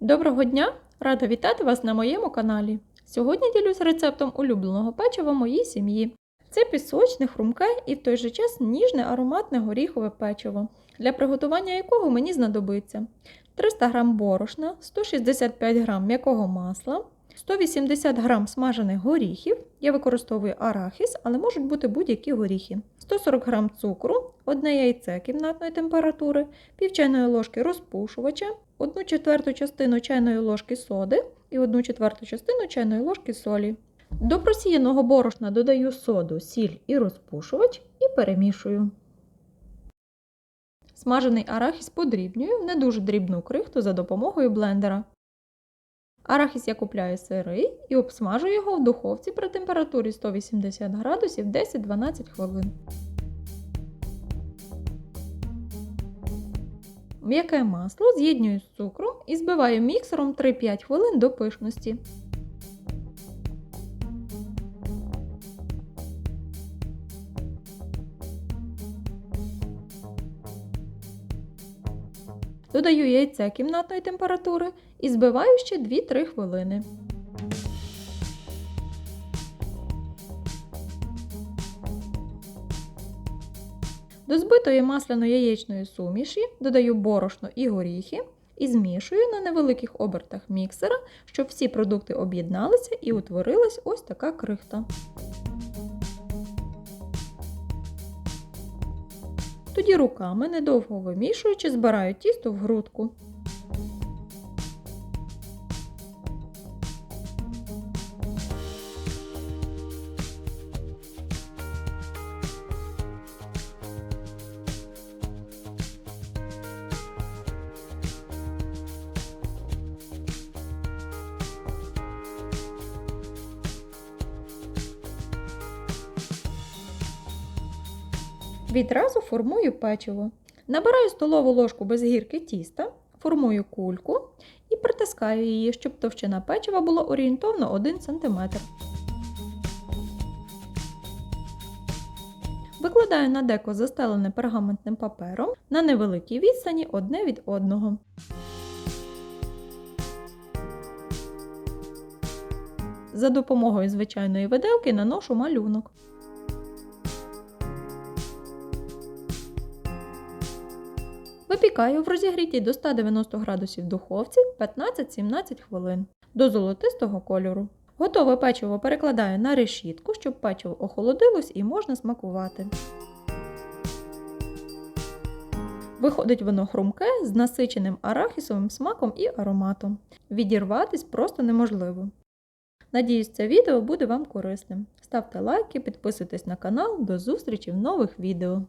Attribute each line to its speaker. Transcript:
Speaker 1: Доброго дня! Рада вітати вас на моєму каналі. Сьогодні ділюсь рецептом улюбленого печива моїй сім'ї. Це пісочне, хрумке і в той же час ніжне ароматне горіхове печиво, для приготування якого мені знадобиться 300 г борошна, 165 г м'якого масла, 180 г смажених горіхів. Я використовую арахіс, але можуть бути будь-які горіхи. 140 г цукру, одне яйце кімнатної температури, пів чайної ложки розпушувача, 1 четверту частину чайної ложки соди і 1 четверту частину чайної ложки солі. До просіяного борошна додаю соду, сіль і розпушувач і перемішую. Смажений арахіс подрібнюю в не дуже дрібну крихту за допомогою блендера. Арахіс я купляю сирий і обсмажую його в духовці при температурі 180 градусів 10-12 хвилин. М'яке масло з'єднюю з цукром і збиваю міксером 3-5 хвилин до пишності. Додаю яйце кімнатної температури і збиваю ще 2-3 хвилини. До збитої масляно-яєчної суміші додаю борошно і горіхи і змішую на невеликих обертах міксера, щоб всі продукти об'єдналися і утворилась ось така крихта. Тоді руками, недовго вимішуючи, збираю тісто в грудку. Відразу формую печиво. Набираю столову ложку без гірки тіста, формую кульку і притискаю її, щоб товщина печива була орієнтовно 1 см. Викладаю на деко застелене пергаментним папером на невеликій відстані одне від одного. За допомогою звичайної виделки наношу малюнок. Випікаю в розігрітій до 190 градусів духовці 15-17 хвилин до золотистого кольору. Готове печиво перекладаю на решітку, щоб печиво охолодилось і можна смакувати. Виходить воно хрумке з насиченим арахісовим смаком і ароматом. Відірватись просто неможливо. Надіюсь, це відео буде вам корисним. Ставте лайки, підписуйтесь на канал. До зустрічі в нових відео!